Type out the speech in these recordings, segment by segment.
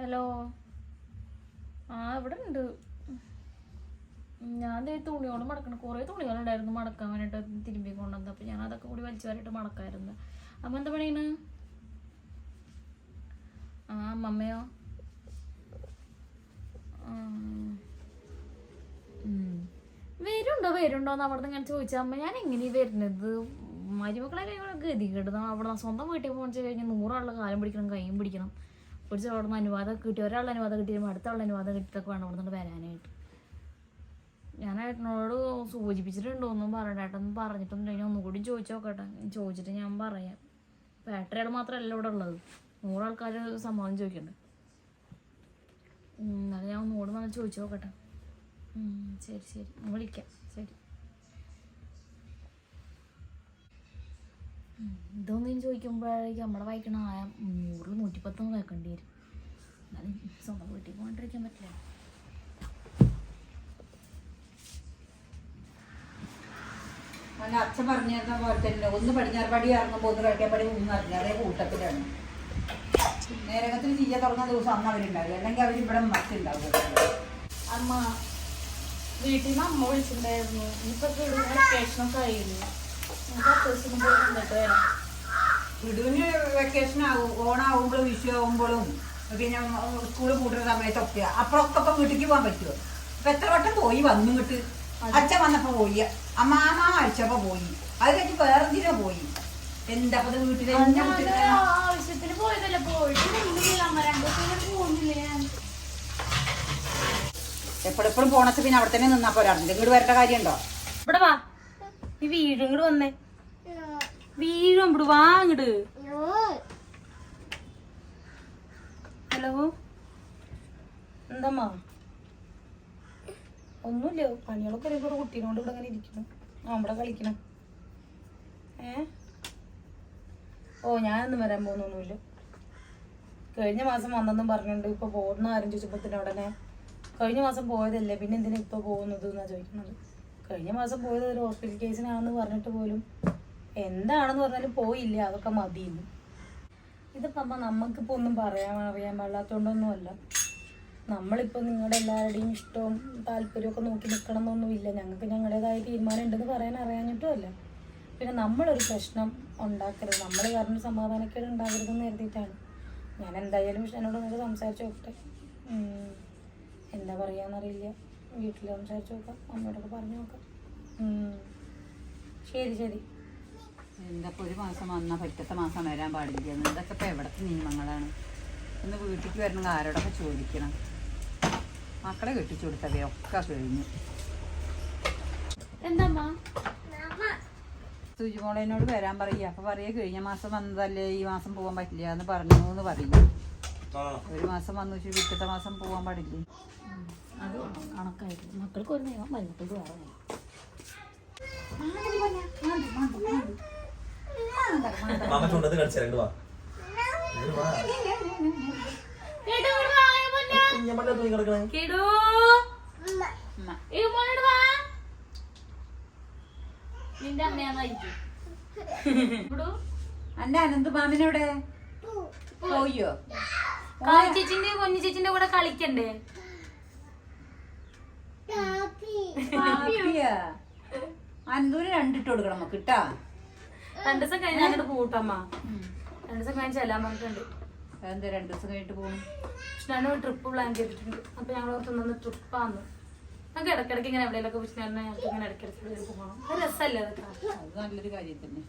Hello. ആ ഇവിടെ ഉണ്ട് ഞാൻ ദേ തുണിയോട് മടക്കണം. കുറേ തുണികളുണ്ടായിരുന്നു മടക്കാൻ വേണ്ടിയിട്ട് തിരുമ്പി കൊണ്ടുവന്നത്. അപ്പം ഞാൻ അതൊക്കെ കൂടി വലിച്ചു വരായിട്ട് മടക്കായിരുന്നു. അമ്മ എന്താ പണിയാണ് ആ അമ്മമ്മയോ. വരുണ്ടോ വരുണ്ടോ എന്ന് അവിടെ നിന്ന് ഇങ്ങനെ ചോദിച്ചാൽ അമ്മ ഞാൻ എങ്ങനെ വരുന്നത്? മരുമക്കളെ ഗതി ഗതികേട്. അവിടെ സ്വന്തം വീട്ടിൽ വെച്ച് കഴിഞ്ഞാൽ നൂറാളുടെ കാലം പിടിക്കണം കൈയും പിടിക്കണം. ഒരു നിന്ന് അനുവാദം കിട്ടി. ഒരാളുടെ അനുവാദം കിട്ടിയുമ്പോൾ അടുത്ത ആളുടെ അനുവാദം കിട്ടിയിട്ടൊക്കെ വേണം അവിടെ നിന്ന് വരാനായിട്ട്. ഞാൻ ഏട്ടനോട് സൂചിപ്പിച്ചിട്ടുണ്ടോ ഒന്നും പറയണ്ട. ഏട്ടൻ പറഞ്ഞിട്ടുണ്ടെങ്കിൽ ഒന്നുകൂടി ചോദിച്ചു നോക്കട്ടെ. ചോദിച്ചിട്ട് ഞാൻ പറയാം. ഇപ്പം ഏട്ടരയാൾ മാത്രമല്ല ഇവിടെ ഉള്ളത്. നൂറാൾക്കാർ സമ്മതം ചോദിക്കണ്ട്. എന്നാലും ഞാൻ ഒന്നുകൂടി വന്ന് ചോദിച്ചു നോക്കട്ടെ. ശരി ശരി. വിളിക്കാം. ശരി. ഇതൊന്നും ചോദിക്കുമ്പോഴേക്കും നമ്മുടെ വായിക്കണ ആ നൂറിൽ നൂറ്റിപ്പത്തൊന്ന് കേൾക്കേണ്ടി വരും. എന്നാലും സ്വന്തം വീട്ടിൽ പോകാണ്ടിരിക്കാൻ പറ്റില്ല. അവന്റെ അച്ഛൻ പറഞ്ഞിരുന്ന പോലെ തന്നെ ഒന്ന് പടിഞ്ഞാറപ്പടി ഇറങ്ങുമ്പോൾ ഒന്ന് കിഴക്കേപ്പടി മൂന്ന് അറിഞ്ഞ അതേ കൂട്ടത്തിലാണ്. നേരകത്തിന് തീയ തുറന്ന ദിവസം അന്ന് അവരുണ്ടാവില്ല. അല്ലെങ്കിൽ അവർ ഇവിടെ മറ്റുണ്ടാവും അമ്മ വീട്ടിൽ നിന്ന് അമ്മ വിളിച്ചിട്ടുണ്ടായിരുന്നു. ഇനിയിപ്പോ വെക്കേഷനൊക്കെ കഴിയില്ല വിടുവിന് വെക്കേഷൻ ആകും ഓണാവുമ്പോഴും വിഷു ആവുമ്പോഴും പിന്നെ സ്കൂൾ കൂട്ടുന്ന സമയത്തൊക്കെ അപ്പുറത്തൊക്കെ ഇപ്പൊ വീട്ടിലേക്ക് പോകാൻ പറ്റുമോ? ഇപ്പൊ എത്ര വട്ടം പോയി വന്നു ഇങ്ങോട്ട് അച്ഛൻ വന്നപ്പോ പോയി അമ്മാമ അടിച്ചപ്പോ പോയി. അത് കഴിഞ്ഞ് വേറെന്തിനോ പോയി? എന്താ അപ്പൊ അത് വീട്ടിലെ? ആവശ്യത്തിന് പോയതല്ല എപ്പോഴെപ്പോഴും പോണച്ച് പിന്നെ അവിടെ തന്നെ നിന്നാ പോരാ. എന്തെങ്കിലും വരേണ്ട കാര്യമുണ്ടോ? ഇവിടെ വാ. ഈ വീഴും ഇങ്ങോട്ട് വന്നേ. വീഴും ഇവിടെ വാ ഇങ്ങോട്ട് ഹലോ? എന്തമ്മാ? ഒന്നുമില്ല പണികളൊക്കെ ഒരു കുട്ടീനോട് ഇവിടെ അങ്ങനെ ഇരിക്കണം ഇവിടെ കളിക്കണം. ഏ? ഓ ഞാനൊന്നും വരാൻ പോകുന്നൊന്നുമില്ല. കഴിഞ്ഞ മാസം വന്നെന്നും പറഞ്ഞിട്ടുണ്ട് ഇപ്പൊ പോകുന്ന ആരും ചോദിച്ചപ്പോ ഉടനെ കഴിഞ്ഞ മാസം പോയതല്ലേ പിന്നെ എന്തിനാ ഇപ്പൊ പോകുന്നത് എന്നാ ചോദിക്കുന്നത്. കഴിഞ്ഞ മാസം പോയത് ഒരു ഹോസ്പിറ്റൽ കേസിനാണെന്ന് പറഞ്ഞിട്ട് പോലും എന്താണെന്ന് പറഞ്ഞാലും പോയില്ല അതൊക്കെ മതിയെന്ന്. ഇതിപ്പോ അമ്മ നമുക്കിപ്പോ ഒന്നും പറയാൻ അറിയാൻ പാടില്ലാത്തോണ്ടൊന്നുമല്ല. നമ്മളിപ്പോൾ നിങ്ങളുടെ എല്ലാവരുടെയും ഇഷ്ടവും താല്പര്യമൊക്കെ നോക്കി നിൽക്കണം എന്നൊന്നുമില്ല ഞങ്ങൾക്ക് ഞങ്ങളുടേതായ തീരുമാനം ഉണ്ടെന്ന് പറയാൻ അറിയാഞ്ഞിട്ടുമല്ല. പിന്നെ നമ്മളൊരു പ്രശ്നം ഉണ്ടാക്കരുത്. നമ്മൾ കാരണം സമാധാനക്കേട് ഉണ്ടാകരുതെന്ന് കരുതിയിട്ടാണ്. ഞാൻ എന്തായാലും എന്നോട് ഒന്ന് സംസാരിച്ച് നോക്കട്ടെ. എന്താ പറയാന്നറിയില്ല. വീട്ടിൽ സംസാരിച്ച് നോക്കാം അമ്മയോടൊക്കെ പറഞ്ഞു നോക്കാം. ശരി ശരി. എന്തൊക്കെ ഒരു മാസം വന്നാൽ പറ്റത്തെ മാസം വരാൻ പാടില്ല. ഇതൊക്കെ ഇപ്പം എവിടത്തെ നിയമങ്ങളാണ്? ഒന്ന് വീട്ടിൽ വരണമെങ്കിൽ ആരോടൊക്കെ ചോദിക്കണം? മക്കളെ കെട്ടിച്ചു കൊടുത്തവേ ഒക്കെ കഴിഞ്ഞു. എന്താ അമ്മ സുജിമോളേനോട് വരാൻ പറയുക അപ്പൊ പറയുക കഴിഞ്ഞ മാസം വന്നതല്ലേ? ഈ മാസം പോകാൻ പറ്റില്ല എന്ന് പറഞ്ഞു എന്ന് പറയും. ഒരു മാസം വന്നു വെച്ചാൽ പിറ്റത്തെ മാസം പോകാൻ പാടില്ലേ? കണക്കായിട്ട് മക്കൾക്ക് ഒരു നിയമം മരുമക്കൾക്ക് വേറെ നിയമം. മാമ വാ. ഇങ്ങട് വാ. കുഞ്ഞമ്മടെ തുണി കിടക്കണേ? ഉമ്മ. നിന്റെ അമ്മയാന്നായിരിക്കും അന്റെ അനന്ത് മാമിനെവിടെ പോയോ? ചേച്ചിന്റെ പൊന്നു ചേച്ചിന്റെ കൂടെ കളിക്കണ്ടേ? അനന്തൂര് രണ്ടിട്ട് കൊടുക്കണം നമുക്ക് കിട്ടാ രണ്ടു ദിവസം കഴിഞ്ഞ് അങ്ങോട്ട് കൂട്ടമ്മ രണ്ടു ദിവസം കഴിഞ്ഞ് ചെല്ലാൻ പറഞ്ഞിട്ടുണ്ട്. എന്താ രണ്ടു ദിവസം കഴിഞ്ഞിട്ട് പോകും വിഷ്ണുവിന് ട്രിപ്പ് പ്ലാൻ ചെയ്തിട്ടുണ്ട്. അപ്പൊ ഞങ്ങൾ ഓർത്തുന്ന ട്രിപ്പാന്ന് നമുക്ക് ഇടക്കിടക്ക് ഇങ്ങനെ എവിടെയെങ്കിലൊക്കെ വിഷ്ണുവിനെ ഞങ്ങൾക്ക് ഇങ്ങനെ ഇടക്കിടക്ക് പോകണം രസമല്ലേ അതൊക്കെ. അത് നല്ലൊരു കാര്യം തന്നെ.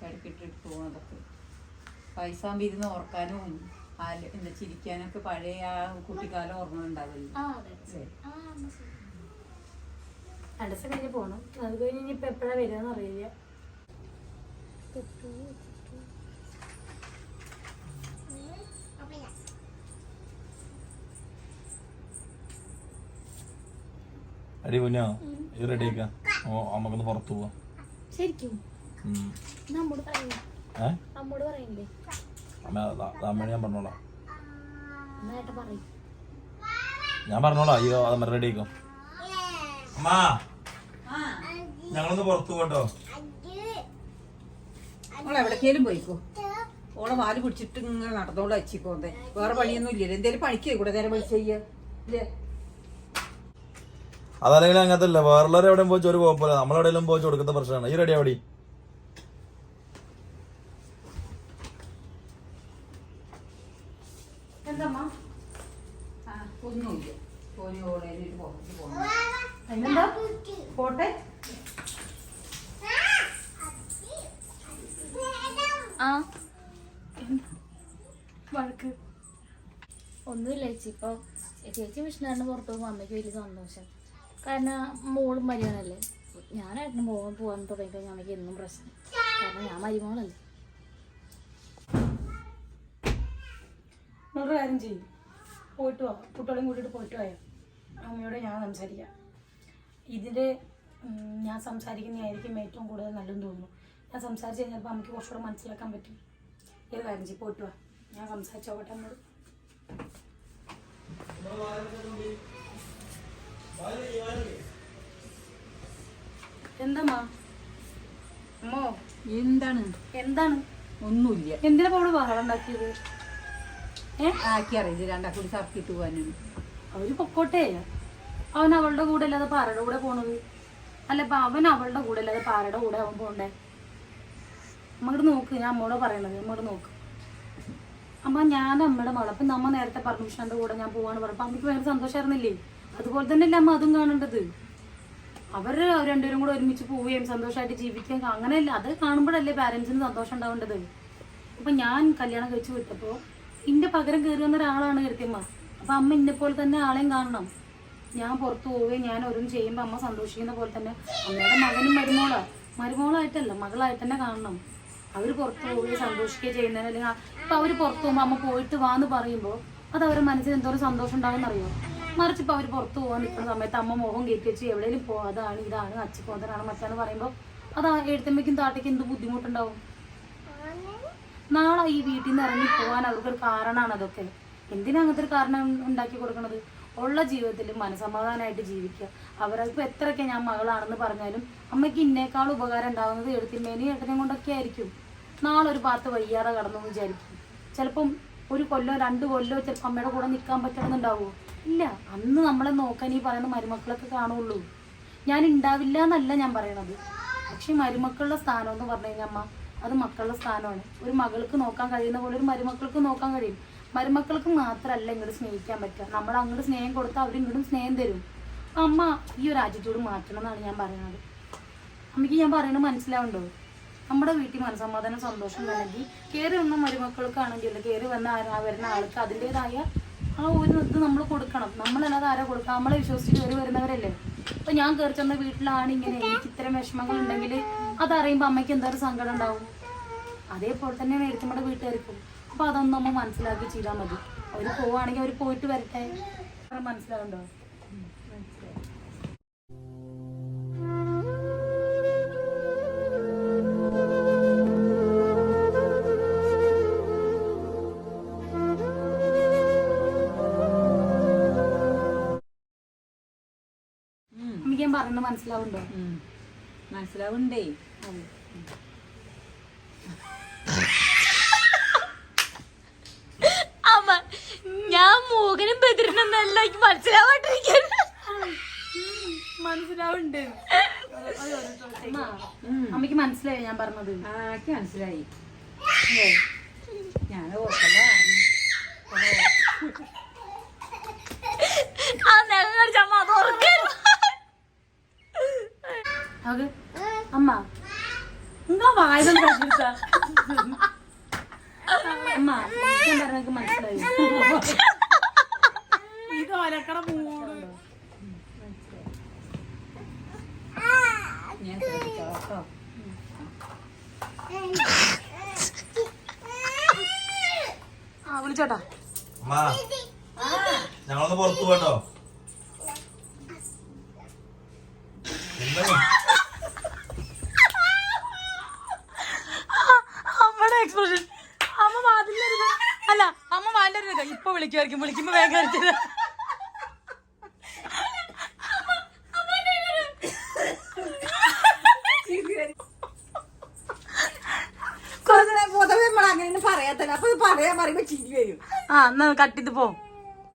ഇടയ്ക്ക് ട്രിപ്പ് പോകണതൊക്കെ പൈസ ഇരുന്ന് ഓർക്കാനും എന്താ ചിരിക്കാനൊക്കെ പഴയ ആ കുട്ടിക്കാലം ഓർമ്മ ഉണ്ടാവില്ല ആ അതെ അതെ. ആ, എന്നാ ശരി. രണ്ട് ദിവസം കഴിഞ്ഞ് പോകണം അത് കഴിഞ്ഞ് ഇനിയിപ്പോ എപ്പോഴാ വരികയെന്ന് അറിയില്ല. അടി കുഞ്ഞാ ഇത് റെഡി ആക്കാം ഓ നമുക്കൊന്ന് പുറത്തു പോവാം. ശരിക്കും? നമ്മോട് പറയില്ലേ ഞാൻ പറഞ്ഞോളാം. എന്നായിട്ട് പറയും. ഞാൻ പറഞ്ഞോളാം അയ്യോ അത് റെഡി ആക്കും അമ്മാ. ഞങ്ങളൊന്ന് പുറത്തു പോട്ടോ നമ്മൾ എവിടേക്കേലും പോയിക്കോ. ഓളെ വാൽ പിടിച്ചിട്ട് ഇങ്ങനെ നടന്നോണ്ട് അച്ചിക്കോന്തേ വേറെ പണിയൊന്നും ഇല്ലല്ലോ. എന്തേലും പണിക്ക് കൂടെ നേരെ വിളിച്ച് ചെയ്യ. അതല്ലെങ്കിൽ അങ്ങനത്തെ അല്ല വേറുള്ളവർ എവിടെയും പോയി ഒരു കുഴപ്പമില്ല നമ്മളെവിടെയെങ്കിലും പോയി കൊടുക്കുന്ന പ്രശ്നമാണ്. ഈ റെഡി അവിടെ എന്തമ്മ ആ ഒന്നുമില്ല പോയി ഓളെ പുറത്ത് പോകണം അതിനെന്താ പോട്ടെ ആ വഴക്ക് ഒന്നുമില്ല ചേച്ചി ഇപ്പോൾ ചേച്ചി മിഷനാറിന് പുറത്ത് പോകുമ്പോൾ അമ്മയ്ക്ക് വലിയ സന്തോഷം. കാരണം മോളും മരുമോനല്ലേ ഞാനായിട്ട് പോകാൻ പോകാൻ തുടങ്ങിക്കഴിഞ്ഞാൽ അമ്മയ്ക്ക് എന്നും പ്രശ്നം. കാരണം ഞാൻ മരുമോളല്ലേ. നമ്മളൊരു കാര്യം ചെയ്യും. പോയിട്ട് വാ. കുട്ടികളെയും കൂട്ടിയിട്ട് പോയിട്ട് പോയാൽ അമ്മയോട് ഞാൻ സംസാരിക്കാം. ഇതിന്റെ ഞാൻ സംസാരിക്കുന്നതായിരിക്കും ഏറ്റവും കൂടുതൽ നല്ലതെന്ന് തോന്നുന്നു. ഞാൻ സംസാരിച്ച് കഴിഞ്ഞപ്പോൾ അമ്മയ്ക്ക് കുറച്ചുകൂടെ മനസ്സിലാക്കാൻ പറ്റും. ഏത് കാര്യം ചെയ്യും. പോയിട്ട് വാ. ഞാൻ സംസാരിച്ചോട്ടെ അമ്മയോട്. എന്തമ്മാ അമ്മോ? എന്താണ്? എന്താണ്? ഒന്നുമില്ല. എന്തിനാ അവിടെ ബഹളം ഉണ്ടാക്കിയത്? ഏ? ആക്കി രണ്ടാ കൂടി സർക്കിട്ട് പോകാനാണ്. അവർ പൊക്കോട്ടെ. അവൻ അവളുടെ കൂടെ അല്ലാതെ പാറയുടെ കൂടെ പോണത്? അല്ല ഇപ്പൊ അവൻ അവളുടെ കൂടെ അല്ലാതെ പാറയുടെ കൂടെ അവൻ പോണ്ടേ? അങ്ങോട്ട് നോക്ക്. ഞാൻ അമ്മോട് പറയണത്. അങ്ങോട്ട് നോക്ക്. അമ്മ ഞാൻ അമ്മയുടെ മോളെ. അപ്പൊ നമ്മ നേരത്തെ പർമിഷന്റെ കൂടെ ഞാൻ പോവാണ് പറഞ്ഞപ്പോ അമ്മയ്ക്ക് വേറെ സന്തോഷമായിരുന്നില്ലേ അതുപോലെ തന്നെ അല്ലേ അമ്മ അതും കാണേണ്ടത്. അവർ രണ്ടുപേരും കൂടെ ഒരുമിച്ച് പോവുകയും സന്തോഷമായിട്ട് ജീവിക്കുകയും അങ്ങനെയല്ല അത് കാണുമ്പോഴല്ലേ പാരന്റ്സിന് സന്തോഷം ഉണ്ടാവേണ്ടത്. അപ്പൊ ഞാൻ കല്യാണം കഴിച്ചു വിട്ടപ്പോ ഇന്റെ പകരം കയറി വന്ന ഒരാളാണ് കരുത്തിയമ്മ അപ്പൊ അമ്മ ഇന്നെ പോലെ തന്നെ ആളെയും കാണണം. ഞാൻ പുറത്തു പോവുകയും ഞാൻ ഓരോന്നും ചെയ്യുമ്പോ അമ്മ സന്തോഷിക്കുന്ന പോലെ തന്നെ അമ്മയുടെ മകനും മരുമോളാ. മരുമോളായിട്ടല്ല മകളായിട്ട് തന്നെ കാണണം. അവർ പുറത്തു പോവുകയും സന്തോഷിക്കുകയും ചെയ്യുന്നതിന് അല്ലെങ്കിൽ ഇപ്പൊ അവർ പുറത്തു പോകുമ്പോ അമ്മ പോയിട്ട് വാ എന്ന് പറയുമ്പോൾ അത് അവരുടെ മനസ്സിന് എന്തോരം സന്തോഷം ഉണ്ടാവും അറിയോ? മറിച്ച് ഇപ്പൊ അവർ പുറത്തു പോകാൻ നിൽക്കുന്ന സമയത്ത് അമ്മ മുഖം കയറ്റി വെച്ച് എവിടെയെങ്കിലും പോ അതാണ് ഇതാണ് അച്ചിക്കോന്തനാണ് മച്ചാന്ന് പറയുമ്പോ അത് എഴുത്തമ്മയ്ക്കും താട്ടയ്ക്കും എന്ത് ബുദ്ധിമുട്ടുണ്ടാവും? നാളെ ഈ വീട്ടിൽ നിന്ന് ഇറങ്ങി പോകാൻ അവർക്കൊരു കാരണമാണ് അതൊക്കെ. എന്തിനാ അങ്ങനത്തെ ഒരു കാരണം ഉണ്ടാക്കി കൊടുക്കണത്? ഉള്ള ജീവിതത്തിൽ മനസമാധാനമായിട്ട് ജീവിക്കുക. അവർക്ക് എത്രയൊക്കെ ഞാൻ മകളാണെന്ന് പറഞ്ഞാലും അമ്മയ്ക്ക് ഇന്നേക്കാൾ ഉപകാരം ഉണ്ടാകുന്നത് എഴുത്തിന്മേനെയും ഏട്ടനെയും കൊണ്ടൊക്കെ ആയിരിക്കും. നാളെ ഒരു പാത്ത് വയ്യാതെ കടന്നു വിചാരിക്കും. ചിലപ്പം ഒരു കൊല്ലോ രണ്ട് കൊല്ലോ ചിലപ്പോൾ അമ്മയുടെ കൂടെ നിൽക്കാൻ പറ്റണമെന്നുണ്ടാവുമോ ഇല്ല അന്ന് നമ്മളെ നോക്കാൻ ഈ പറയുന്ന മരുമക്കളൊക്കെ കാണുള്ളൂ. ഞാൻ ഉണ്ടാവില്ല എന്നല്ല ഞാൻ പറയണത്. പക്ഷെ മരുമക്കളുടെ സ്ഥാനം എന്ന് പറഞ്ഞു കഴിഞ്ഞാൽ അമ്മ അത് മക്കളുടെ സ്ഥാനമാണ്. ഒരു മകൾക്ക് നോക്കാൻ കഴിയുന്ന പോലെ ഒരു മരുമക്കൾക്ക് നോക്കാൻ കഴിയും. മരുമക്കൾക്ക് മാത്രമല്ല ഇങ്ങോട്ട് സ്നേഹിക്കാൻ പറ്റുക. നമ്മൾ അങ്ങോട്ട് സ്നേഹം കൊടുത്താൽ അവർ ഇങ്ങോട്ടും സ്നേഹം തരും. അമ്മ ഈ ഒരു ആറ്റിറ്റ്യൂഡ് മാറ്റണം എന്നാണ് ഞാൻ പറയുന്നത്. അമ്മയ്ക്ക് ഞാൻ പറയുന്നത് മനസ്സിലാവുണ്ടോ നമ്മുടെ വീട്ടിൽ മനസമാധാനം സന്തോഷം വേണമെങ്കിൽ കയറി വന്ന മരുമക്കൾക്കാണെങ്കിൽ കയറി വന്ന വരുന്ന ആൾക്ക് അതിന്റെതായ ആ ഒരു ഇത് നമ്മൾ കൊടുക്കണം. നമ്മളല്ലാതെ ആരാ കൊടുക്കുക? നമ്മളെ വിശ്വസിച്ച് കയറി വരുന്നവരല്ലേ? അപ്പൊ ഞാൻ കയറി ചെന്ന വീട്ടിലാണ് ഇങ്ങനെ എനിക്ക് ഇത്തരം വിഷമങ്ങൾ ഉണ്ടെങ്കിൽ അതറിയുമ്പോൾ അമ്മയ്ക്ക് എന്തായാലും സങ്കടം ഉണ്ടാവും? അതേപോലെ തന്നെയാണ് നമ്മുടെ വീട്ടുകാർക്കും. അപ്പൊ അതൊന്നും അമ്മ മനസ്സിലാക്കി ചെയ്താൽ മതി. അവർ പോവാണെങ്കിൽ അവർ പോയിട്ട് വരട്ടെ. മനസ്സിലാവുണ്ടോ ഞാൻ മനസ്സിലാവുണ്ടോ. മനസ്സിലാവണ്ടേ അമ്മ ഞാൻ മോഹനും ബദിരനൊന്നല്ല എനിക്ക് മനസ്സിലാവാണ്ടിരിക്കാൻ മനസ്സിലാവുണ്ട്. അമ്മയ്ക്ക് മനസ്സിലായി ഞാൻ പറഞ്ഞത്. ആക്കി മനസ്സിലായി. ഞാൻ അമ്മ എന്താ വായന അമ്മ. ഞാൻ പറഞ്ഞ മനസ്സിലായി. ഇത് മൂട് ആ വിളിച്ചോട്ടാ. ഞങ്ങളൊന്ന് പുറത്തു പോട്ടോ അമ്മയുടെ എക്സ്പ്രഷൻ അമ്മ വാതിലരുത് അല്ല അമ്മ വാതിലരുത് ഇപ്പൊ വിളിക്കുമായിരിക്കും വിളിക്കുമ്പോ വേഗം പറയാത്തല്ല? അപ്പൊ പറയാൻ പറയുമ്പോ ചിരി വരും. ആ എന്നാ കട്ടിത് പോ.